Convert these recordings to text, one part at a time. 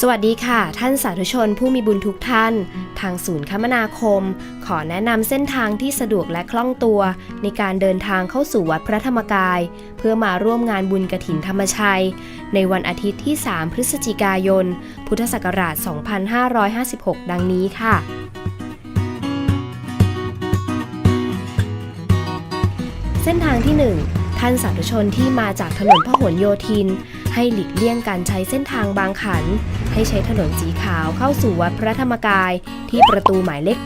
สวัสดีค่ะ ท่านสาธุชนผู้มีบุญทุกท่าน ทางศูนย์คมนาคม ขอแนะนำเส้นทางที่สะดวกและคล่องตัว ในการเดินทางเข้าสู่วัดพระธรรมกาย เพื่อมาร่วมงานบุญกระถินธรรมชัย ในวันอาทิตย์ที่ 3 พฤศจิกายน พุทธศักราช 2556 ดังนี้ค่ะเส้นทางที่ 1 ท่านสาธุชนที่มาจากถนนพหลโยธิน ให้หลีกเลี่ยงการใช้เส้นทางบางขัน ให้ใช้ถนนสีขาวเข้าสู่วัดพระธรรมกายที่ประตูหมายเลข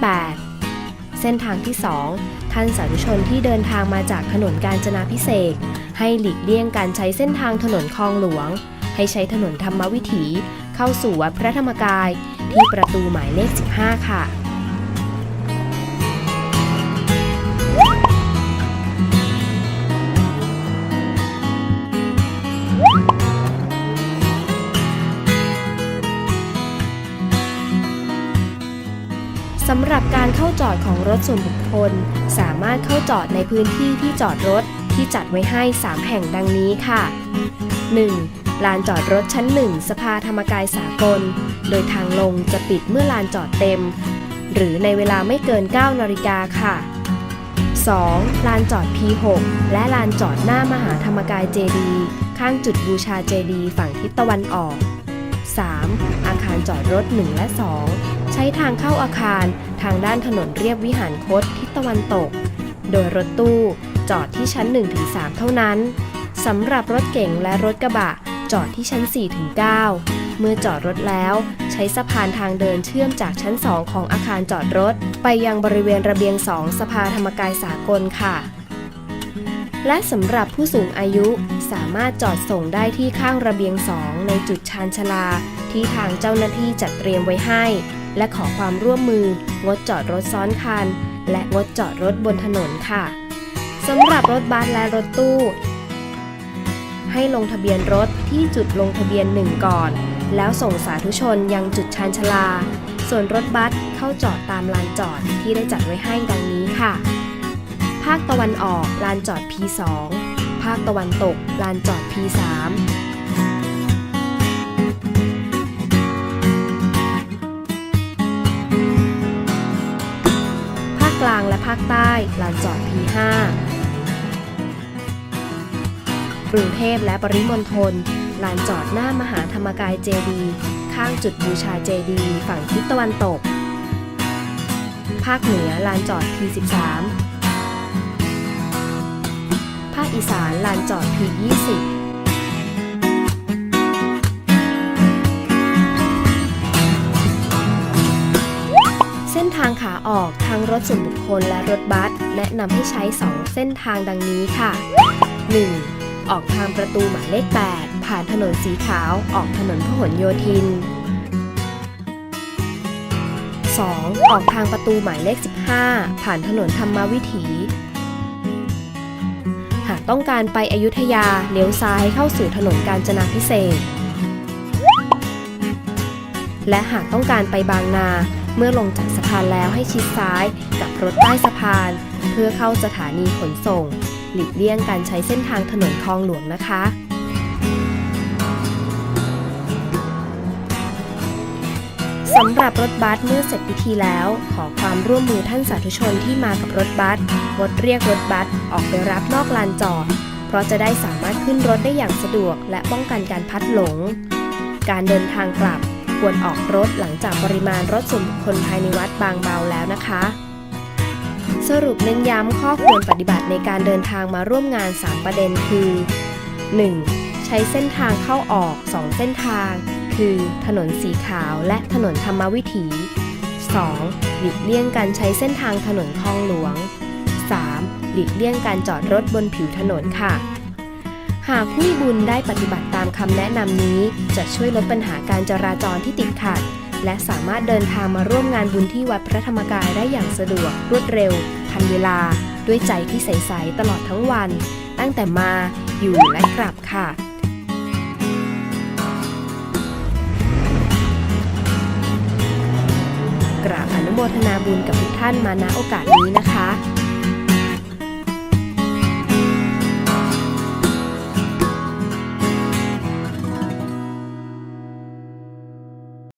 8 เส้นทางที่ 2 ท่านสาธุชนที่เดินทางมาจากถนนกาญจนาพิเศษให้หลีกเลี่ยงการใช้เส้นทางถนนคลองหลวง ให้ใช้ถนนธรรมวิถี เข้าสู่วัดพระธรรมกายที่ประตูหมายเลข 15 ค่ะ สำหรับการเข้าจอดของรถส่วนบุคคล สามารถเข้าจอดในพื้นที่ที่จอดรถที่จัดไว้ให้ 3 แห่งดังนี้ค่ะ 1. ลานจอดรถชั้น 1 สภาธรรมกายสากล โดยทางลงจะปิดเมื่อลานจอดเต็ม หรือในเวลาไม่เกิน 9 นาฬิกาค่ะ 2. ลานจอด P6 และลานจอดหน้ามหาธรรมกายเจดี ข้างจุดบูชาเจดี ฝั่งทิศตะวันออก 3. อาคารจอดรถ 1 และ 2 ใช้ทางเข้าอาคารทางด้านถนนเรียบวิหารคตทิศตะวันตก โดยรถตู้จอดที่ชั้น 1-3 เท่านั้นสำหรับรถเก๋งและรถกระบะ จอดที่ชั้น 4-9 เมื่อจอดรถแล้ว ใช้สะพานทางเดินเชื่อมจากชั้น 2 ของอาคารจอดรถ ไปยังบริเวณระเบียง 2 สภาธรรมกายสากลค่ะ และสำหรับผู้สูงอายุสามารถจอดส่งได้ที่ข้างระเบียง2ในจุดชานชาลา ที่ทางเจ้าหน้าที่จัดเตรียมไว้ให้ และขอความร่วมมืองดจอดรถซ้อนคัน และงดจอดรถบนถนนค่ะสำหรับรถบัสและรถตู้ ให้ลงทะเบียนรถที่จุดลงทะเบียนหนึ่งก่อน แล้วส่งสาธุชนยังจุดชานชาลา ส่วนรถบัสเข้าจอดตามลานจอดที่ได้จัดไว้ให้ดังนี้ค่ะาคตะวันออก ลานจอด P2 ภาคตะวันตก ลานจอด P3 ภาคกลางและภาคใต้ ลานจอด P5 กรุงเทพและปริมณฑลลานจอดหน้ามหาธรรมกายเจดีย์ข้างจุดบูชาเจดีย์ฝั่งทิศตะวันตก ภาคเหนือลานจอด P13 าคอีสานลานจอด P20 เส้นทางขาออกทางรถส่วนบุคคลและรถบัสแนะนำให้ใช้ 2 เส้นทางดังนี้ค่ะ 1. ออกทางประตูหมายเลข 8 ผ่านถนนสีขาวออกถนนพหลโยธิน 2. ออกทางประตูหมายเลข 15 ผ่านถนนธรรมวิถี ต้องการไปอยุธยาเลี้ยวซ้ายเข้าสู่ถนนกาญจนาพิเศษ และหากต้องการไปบางนา เมื่อลงจากสะพานแล้วให้ชิดซ้ายกับรถใต้สะพาน เพื่อเข้าสถานีขนส่ง หลีกเลี่ยงการใช้เส้นทางถนนคลองหลวงนะคะ สำหรับรถบัสเมื่อเสร็จพิธีแล้ว ขอความร่วมมือท่านสาธุชนที่มากับรถบัสงดเรียกรถบัสออกไปรับนอกลานจอด เพราะจะได้สามารถขึ้นรถได้อย่างสะดวก และป้องกันการพัดหลง การเดินทางกลับควรออกรถหลังจากปริมาณรถส่วนบุคคลภายในวัดบางเบาแล้วนะคะ สรุปเน้นย้ำข้อควรปฏิบัติในการเดินทางมาร่วมงาน 3 ประเด็นคือ 1. ใช้เส้นทางเข้าออก 2 เส้นทาง คือ ถนนสีขาวและถนนธรรมวิถี 2. หลีกเลี่ยงการใช้เส้นทางถนนคลองหลวง 3. หลีกเลี่ยงการจอดรถบนผิวถนนค่ะ หากผู้มีบุญได้ปฏิบัติตามคำแนะนำนี้ จะช่วยลดปัญหาการจราจรที่ติดขัด และสามารถเดินทางมาร่วมงานบุญที่วัดพระธรรมกายได้อย่างสะดวกรวดเร็ว ทันเวลา ด้วยใจที่ใส ๆ ตลอดทั้งวัน ตั้งแต่มาอยู่และกลับค่ะ โมทนาบุญกับทุกท่านมาณโอกาสนี้นะคะ